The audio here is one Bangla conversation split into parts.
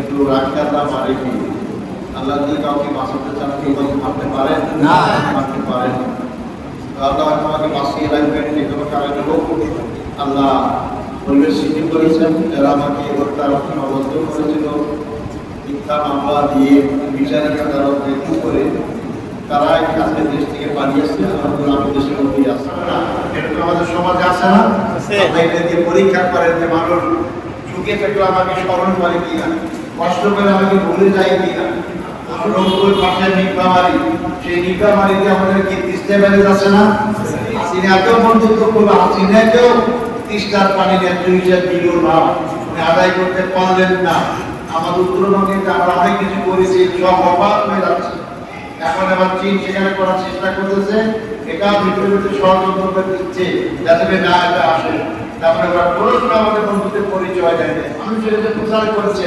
কিন্তু রাখি আল্লাহ পারে কি আল্লাহ যদি কাউকে বাঁচাতে চান কেউ কাউকে মারতে পারেন না। মারতে পারেন আল্লাহ তোমাকে বাঁচিয়ে রাখবেন যে কোনো কারণে হোক আল্লাহ পরিবেশ সৃষ্টি করেছেন যারা আমাকে হত্যা রক্ষণাবদ্ধ করেছিল মিথ্যা মামলা দিয়ে বিচারিক আদালতে করে তারা আজকে দেশ থেকে পালিয়েছে আলহামদুলিল্লাহ আমি দেশের মধ্যেই আছে তো আমাদের সমাজে আছে না? এটা দিয়ে পরীক্ষা করেন যে মানুষ সুখে থাকলে আমাকে স্মরণ করে কিনা। কষ্ট করে আমাকে ভুলে যায় কিনা? রংপুর পাশে নিকামারি, সেই নিকামারিতে আমাদের কি তিস্তে বেড়ে যাচ্ছে না? হাসিনাকেও বন্ধুত্ব করল হাসিনাকেও তিস্তার পানি ন্যায্য হিসাব দিল না আদায় করতে পারলেন না। আমাদের উত্তরবঙ্গে আমরা অনেক কিছু করেছি, সব অবাক হয়ে যাচ্ছে। এখন আবার চীন সেখানে করার চেষ্টা করতেছে এটা ভিতরে ভিতরে ষড়যন্ত্র করে দিচ্ছে, যাতে না এটা আসে। তারপরে আবার পড়াশোনা আমাদের বন্ধুদের পরিচয় দেয়। মানুষ এটা প্রচার করেছে।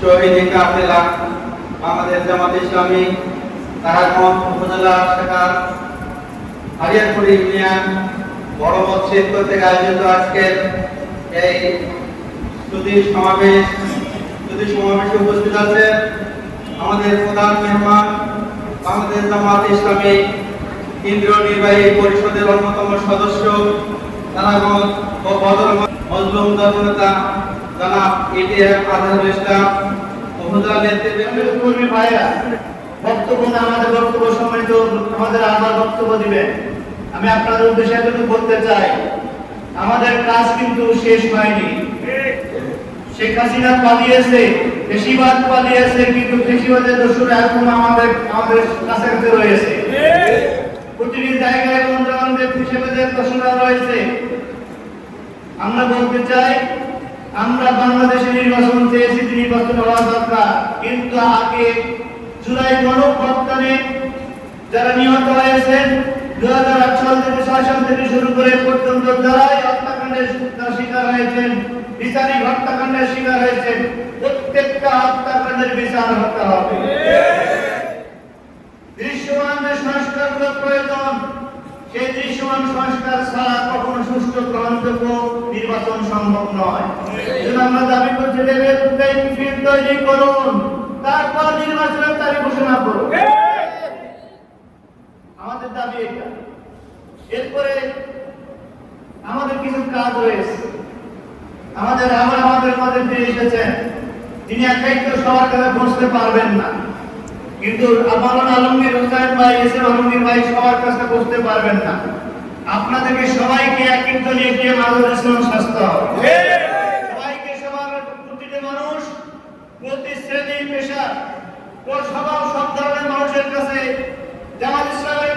শহীদ কাফেলা আমাদের জামাত ইসলামী, তারাগঞ্জ উপজেলা শাখার হারিয়ারপুর ইউনিয়ন, বড় মসজিদ থেকে আয়োজিত আজকের এই স্তুতি সমাবেশ স্তুতি সমাবেশে উপস্থিত আছে আমাদের প্রধান মেহমান, বাংলাদেশ জামাত ইসলামী কেন্দ্রীয় নির্বাহী পরিষদের অন্যতম সদস্য, তারাগঞ্জ ও বদর মজলুম দলনেতা জনাব এটিএম আজহারুল ইসলাম। দিবেন। আমি আপনাদের উদ্দেশ্যে এতটুকু বলতে চাই, আমাদের কাজ কিন্তু শেষ হয়নি। শেখ হাসিনা পালিয়েছে, বেশিরভাগ পালিয়েছে, কিন্তু বেশিরভাগের দোষরা এখন আমাদের আমাদের কাছাকাছি রয়েছে। প্রতিটি জায়গায় বন্ধু রয়েছে, আমরা বলতে চাই আমরা বাংলাদেশে নির্বাচন চেয়েছি নির্বাচন হওয়া দরকার। কিন্তু আগে জুলাই গণঅভ্যুত্থানে যারা নিহত হয়েছেন দু হাজার আট সাল থেকে ছয় সাল থেকে শুরু করে পর্যন্ত যারাই হত্যাকাণ্ডের শিকার হয়েছেন বিচারিক হত্যাকাণ্ডের শিকার হয়েছেন প্রত্যেকটা হত্যাকাণ্ডের বিচার হতে হবে। দৃশ্যমান সংস্কারগুলো প্রয়োজন সেই দৃশ্যমান সংস্কার ছাড়া কখনো সুষ্ঠু গ্রহণযোগ্য নির্বাচন সম্ভব নয়। আমরা দাবি করছি তৈরি করুন, তারপর নির্বাচনের তারিখ ঘোষণা করুন। আমাদের দাবি এটা। এরপরে আমাদের কিছু কাজ রয়েছে। আমাদের আবার আমাদের মধ্যে পেয়ে এসেছেন। তিনি একাই তো সবার কাছে পৌঁছতে পারবেন না। কিন্তু আমানুল আলমগীর হুসাইন ভাই এস এম আলমগীর ভাই সবার কাছে বুঝতে পারবেন না। আপনাদেরকে সবাইকে একত্রিত নিয়ে গিয়ে মাদুর ইসলাম স্বাস্থ্য সবাইকে সবার প্রতিটি মানুষ প্রতি শ্রেণি পেশা ও সবার সব ধরনের মানুষের কাছে জামাত ইসলামের